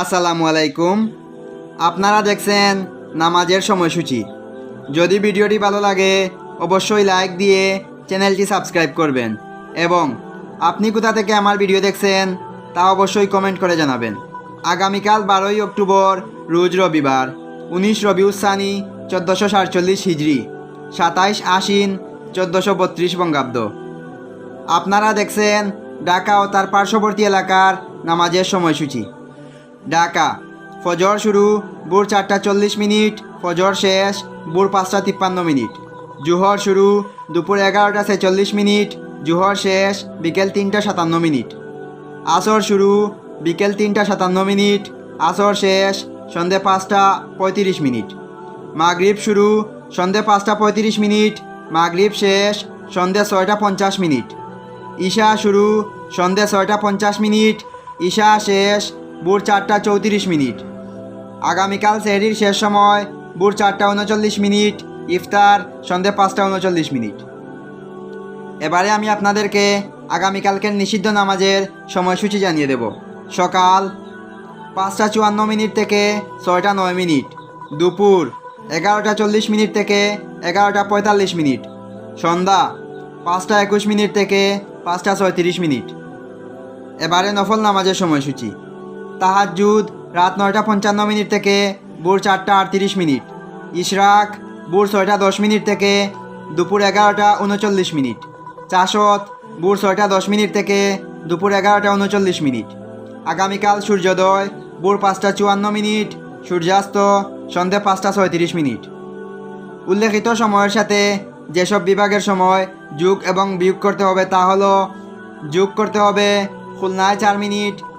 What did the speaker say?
আসসালামু আলাইকুম। আপনারা দেখছেন নামাজের সময়সূচি। যদি ভিডিওটি ভালো লাগে, অবশ্যই লাইক দিয়ে চ্যানেলটি সাবস্ক্রাইব করবেন এবং আপনি কোথা থেকে আমার ভিডিও দেখছেন, তা অবশ্যই কমেন্ট করে জানাবেন। আগামীকাল বারোই অক্টোবর, রোজ রবিবার, উনিশ রবিউসানি চোদ্দোশো সাতচল্লিশ হিজড়ি সাতাইশ আশ্বিন, চোদ্দোশো বত্রিশ বঙ্গাব্দ। আপনারা দেখছেন ঢাকা ও তার পার্শ্ববর্তী এলাকার নামাজের সময়সূচি। ঢাকা। ফজর শুরু, ভোর চারটা চল্লিশ মিনিট, ফজর শেষ, ভোর পাঁচটা তিপ্পান্ন মিনিট। জুহর শুরু, দুপুর এগারোটা ছেচল্লিশ মিনিট, জুহর শেষ, বিকেল তিনটা সাতান্ন মিনিট। আসর শুরু, বিকেল তিনটা সাতান্ন মিনিট, আসর শেষ, সন্ধে পাঁচটা পঁয়ত্রিশ মিনিট। মাগরিব শুরু, সন্ধে পাঁচটা পঁয়ত্রিশ মিনিট, মাগরিব শেষ, সন্ধে ছয়টা পঞ্চাশ মিনিট। ঈশা শুরু, সন্ধে ছয়টা পঞ্চাশ মিনিট, ঈশা শেষ ভোর চারটা চৌত্রিশ মিনিট। আগামীকাল সেহরির শেষ সময়, ভোর চারটা উনচল্লিশ মিনিট, ইফতার সন্ধে পাঁচটা উনচল্লিশ মিনিট। এবারে আমি আপনাদেরকে আগামীকালকের নিষিদ্ধ নামাজের সময়সূচি জানিয়ে দেব। সকাল পাঁচটা চুয়ান্ন মিনিট থেকে ছয়টা নয় মিনিট, দুপুর এগারোটা চল্লিশ মিনিট থেকে এগারোটা পঁয়তাল্লিশ মিনিট, সন্ধ্যা পাঁচটা একুশ মিনিট থেকে পাঁচটা ছয়ত্রিশ মিনিট। এবারে নফল নামাজের সময়সূচি। তাহাজুদ রাত নয়টা পঞ্চান্ন মিনিট থেকে, ভোর চারটা আটত্রিশ মিনিট। ইশরাক, ভোর ছয়টা দশ মিনিট থেকে, দুপুর এগারোটা উনচল্লিশ মিনিট। চাষত, ভোর ছয়টা দশ মিনিট থেকে, দুপুর এগারোটা উনচল্লিশ মিনিট। আগামীকাল সূর্যোদয়, ভোর পাঁচটা চুয়ান্ন মিনিট, সূর্যাস্ত, সন্ধে পাঁচটা ছয়ত্রিশ মিনিট। উল্লেখিত সময়ের সাথে যেসব বিভাগের সময় যোগ এবং বিয়োগ করতে হবে তা হলো, যোগ করতে হবে খুলনায় চার মিনিট